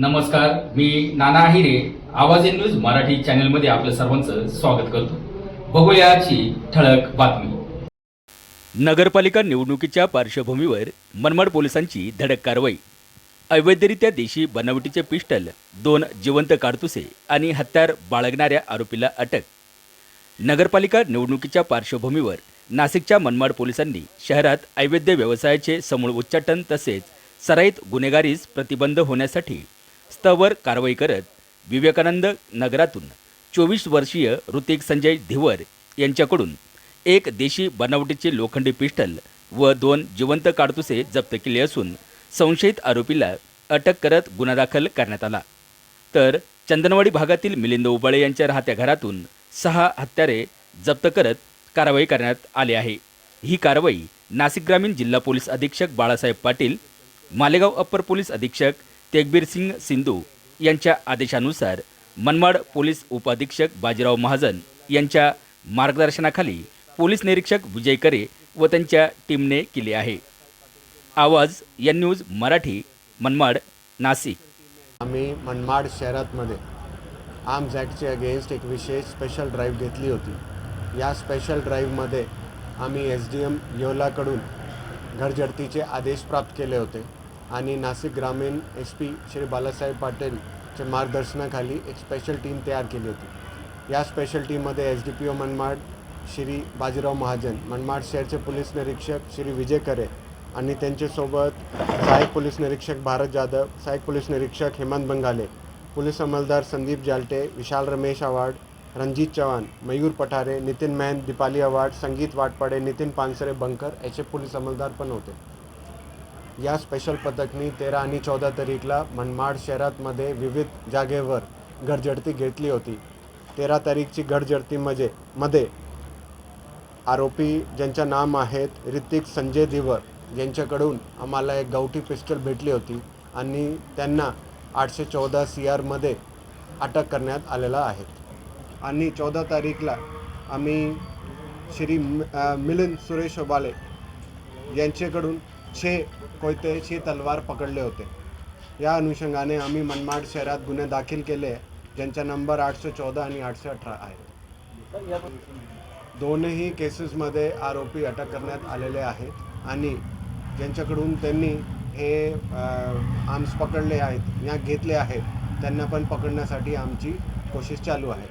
नमस्कार मी नाना आहिरे आवाज in news Marathi चॅनलमध्ये आपलं सर्वांचं स्वागत करतो. बघूयाची ठळक बातमी. नगरपालिका निवडणुकीच्या पार्श्वभूमीवर मनमाड पोलिसांची धडक कारवाई. अवैधरित्या देशी बनावटीचे पिस्टल दोन जिवंत काडतुसे आणि हत्यार बाळगणाऱ्या आरोपीला अटक. नगरपालिका निवडणुकीच्या पार्श्वभूमीवर नाशिकच्या मनमाड पोलिसांनी शहरात अवैध व्यवसायाचे समूळ उच्चाटन तसेच सराईत गुन्हेगारीस प्रतिबंध होण्यासाठी रस्त्यावर कारवाई करत विवेकानंद नगरातून चोवीस वर्षीय ऋतिक संजय धिवर यांच्याकडून एक देशी बनावटीचे लोखंडी पिस्टल व दोन जिवंत काडतुसे जप्त केले असून संशयित आरोपीला अटक करत गुन्हा दाखल करण्यात आला. तर चंदनवाडी भागातील मिलिंद उबाळे यांच्या राहत्या घरातून सहा हत्यारे जप्त करत कारवाई करण्यात आली आहे. ही कारवाई नाशिक ग्रामीण जिल्हा पोलीस अधीक्षक बाळासाहेब पाटील मालेगाव अप्पर पोलीस अधीक्षक तेगबीर सिंग सिंधू यांच्या आदेशानुसार मनमाड पोलीस उपअधीक्षक बाजीराव महाजन यांच्या मार्गदर्शनाखाली पोलीस निरीक्षक विजय करे व त्यांच्या टीमने केली आहे. आवाज या न्यूज मराठी मनमाड नाशिक. आम्ही मनमाड शहरातमध्ये आर्म्स ॲक्टचे अगेन्स्ट एक विशेष स्पेशल ड्राईव्ह घेतली होती. या स्पेशल ड्राईव्हमध्ये आम्ही एस डी एम योलाकडून घरझडतीचे आदेश प्राप्त केले होते. आणि नाशिक ग्रामीण एस पी श्री बालासाहेब पाटीलच्या मार्गदर्शनाखाली एक स्पेशल टीम तयार केली होती. या स्पेशल टीममध्ये S D P O Manmad Shri Bajirao Mahajan Manmad शहरचे police निरीक्षक श्री विजय करे आणि त्यांच्यासोबत सहाय्यक पोलीस निरीक्षक भारत जाधव सहाय्यक पोलीस निरीक्षक हेमंत बंगाले पोलीस अंमलदार संदीप जालटे विशाल रमेश आव्हाड रणजित चव्हाण मयूर पठारे नितीन मेहन दीपाली आव्हाड संगीत वाटपाडे नितीन पानसरे बंकर याचे पोलीस अंमलदार पण होते. या स्पेशल पथकनी तेरा आणि चौदा तारीखला मनमाड शहरातमध्ये विविध जागेवर घरझडती घेतली होती. तेरा तारीखची घरझडतीमध्ये मध्ये आरोपी ज्यांच्या नाम आहेत ऋतिक संजय दिवर यांच्याकडून आम्हाला एक गावठी पिस्टल भेटली होती आणि त्यांना आठशे चौदा सी आरमध्ये अटक करण्यात आलेला आहे. आणि चौदा तारीखला आम्ही श्री मिलिंद सुरेश ओबाले यांच्याकडून छे कोयतेची तलवार पकडले होते. या अनुषंगाने आम्ही मनमाड शहरात गुन्हे दाखल केले ज्यांचा नंबर आठशे चौदा आणि आठशे अठरा आहे दोनही केसेसमध्ये आरोपी अटक करण्यात आलेले आहेत आणि ज्यांच्याकडून त्यांनी हे आर्म्स पकडले आहेत या घेतले आहेत त्यांना पण पकडण्यासाठी आमची कोशिश चालू आहे.